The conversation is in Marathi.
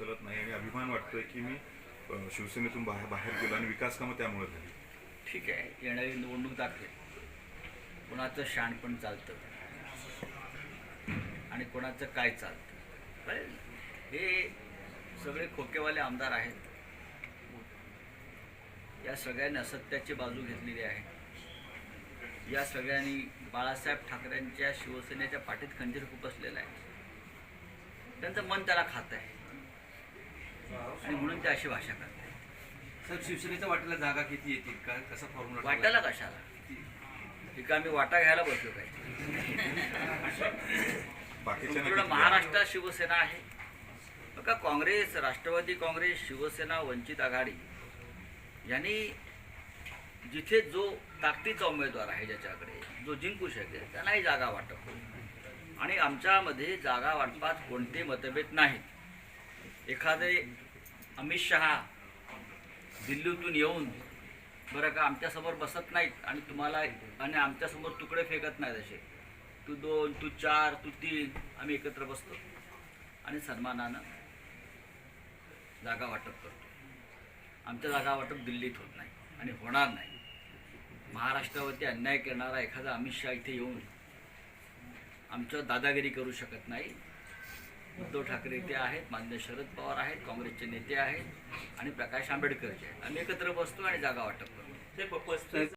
उचलत नाही आणि अभिमान वाटतोय की मी शिवसेनेतून बाहेर बाहेर गेलो आणि विकास कामं त्यामुळे झाली. ठीक आहे. येणारी निवडणूक दाखवेल. कोणाचं शाणपण चालतं. आणि कोणाचं काय चालतं. हे सगळे खोकेवाले आमदार आहेत. या सगळ्यांनी असत्याची बाजू घेतलेली आहे. या सगळ्यांनी बाळासाहेब ठाकरेंच्या शिवसेनेच्या पाठीत खंजीर खूप असलेला आहे. त्यांचं मन त्याला खात आहे. आणि म्हणून ते अशी भाषा करतात. सर शिवसेनेच्या वाटेला जागा किती येतील? का कसा फॉर्म्युला वाटायला कशाला? ठीक आम्ही वाटा घ्यायला बसलो काय? संपूर्ण महाराष्ट्रात शिवसेना आहे. बघा काँग्रेस राष्ट्रवादी काँग्रेस शिवसेना वंचित आघाडी यांनी जिथे जो ताकदीचा उमेदवार आहे ज्याच्याकडे जो जिंकू शकेल त्यांनाही जागा वाटप होईल. आणि आमच्यामध्ये जागा वाटपात कोणते मतभेद नाहीत. एखादे अमित शहा दिल्लीतून येऊन बरं का आमच्यासमोर बसत नाहीत आणि तुम्हाला आणि आमच्यासमोर तुकडे फेकत नाहीत असे. तू दोन तू चार तू तीन आम्ही एकत्र बसतो. आणि सन्मानानं जागा वाटप करतो. आमच्या जागा वाटप दिल्लीत होत नाही आणि होणार नाही. महाराष्ट्रावरती अन्याय करणारा एखादा अमित शहा इथे येऊन आमच्या दादागिरी करू शकत नाही. उद्धव ठाकरे ते आहेत मान्य शरद पवार आहेत काँग्रेसचे नेते आहेत आणि प्रकाश आंबेडकरचे आहेत. आम्ही एकत्र बसतो आणि जागा वाटप करतो. ते